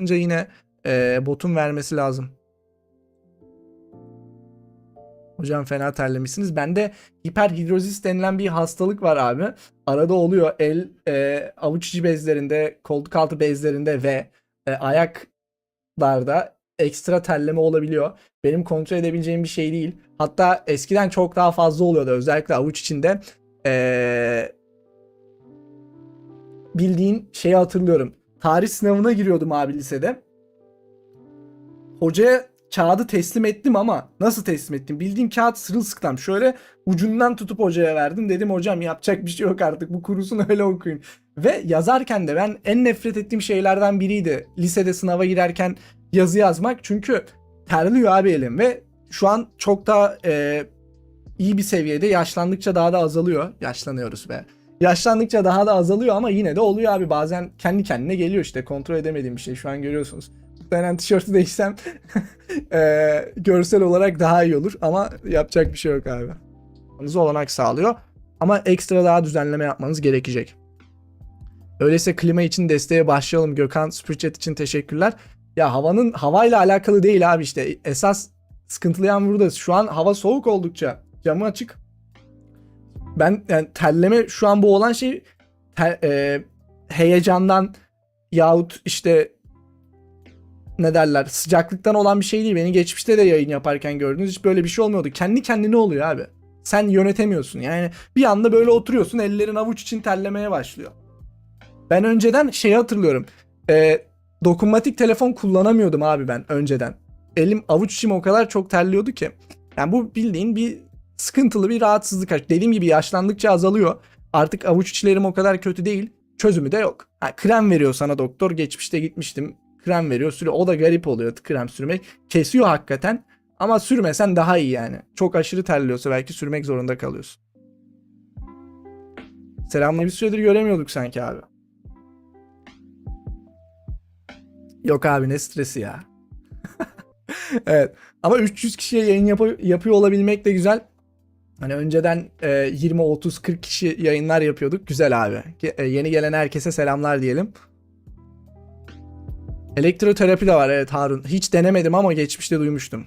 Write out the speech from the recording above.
Bence yine e, botun vermesi lazım. Hocam fena terlemişsiniz. Bende hiperhidrozis denilen bir hastalık var abi. Arada oluyor el, e, avuç içi bezlerinde, koltuk altı bezlerinde ve e, ayaklarda ekstra terleme olabiliyor. Benim kontrol edebileceğim bir şey değil. Hatta eskiden çok daha fazla oluyordu. Özellikle avuç içinde. E, bildiğin şeyi hatırlıyorum. Tarih sınavına giriyordum abi lisede. Hocaya kağıdı teslim ettim ama nasıl teslim ettim? Bildiğin kağıt sırılsıklam. Şöyle ucundan tutup hocaya verdim. Dedim hocam yapacak bir şey yok artık. Bu kurusun öyle okuyun. Ve yazarken de ben en nefret ettiğim şeylerden biriydi. Lisede sınava girerken yazı yazmak. Çünkü terliyor abi elim ve şu an çok daha e, iyi bir seviyede. Yaşlandıkça daha da azalıyor. Yaşlanıyoruz be. Yaşlandıkça daha da azalıyor ama yine de oluyor abi. Bazen kendi kendine geliyor işte. Kontrol edemediğim bir şey. Şu an görüyorsunuz. Muhtemelen tişörtü değişsem e, görsel olarak daha iyi olur ama yapacak bir şey yok abi. Olanak sağlıyor. Ama ekstra daha düzenleme yapmanız gerekecek. Öyleyse klima için desteğe başlayalım. Gökhan Superchat için teşekkürler. Ya havanın havayla alakalı değil abi işte. Esas sıkıntılı yan burada. Şu an hava soğuk oldukça camı açık. Ben yani terleme şu an bu olan şey ter- e, heyecandan yahut işte ne derler sıcaklıktan olan bir şey değil. Beni geçmişte de yayın yaparken gördünüz. Hiç böyle bir şey olmuyordu. Kendi kendine oluyor abi. Sen yönetemiyorsun. Yani bir anda böyle oturuyorsun ellerin avuç için terlemeye başlıyor. Ben önceden şeyi hatırlıyorum. Ee, dokunmatik telefon kullanamıyordum abi ben önceden. Elim avuç içim o kadar çok terliyordu ki. Yani bu bildiğin bir sıkıntılı bir rahatsızlık. Dediğim gibi yaşlandıkça azalıyor. Artık avuç içlerim o kadar kötü değil. Çözümü de yok. Ha, krem veriyor sana doktor. Geçmişte gitmiştim. Krem veriyor sürüyor. O da garip oluyor krem sürmek. Kesiyor hakikaten. Ama sürmesen daha iyi yani. Çok aşırı terliyorsa belki sürmek zorunda kalıyorsun. Selamla bir süredir göremiyorduk sanki abi. Yok abi ne stresi ya. evet. Ama 300 kişiye yayın yap- yapıyor olabilmek de güzel. Hani önceden e, 20, 30, 40 kişi yayınlar yapıyorduk. Güzel abi. E, yeni gelen herkese selamlar diyelim. Elektroterapi de var evet Harun. Hiç denemedim ama geçmişte duymuştum.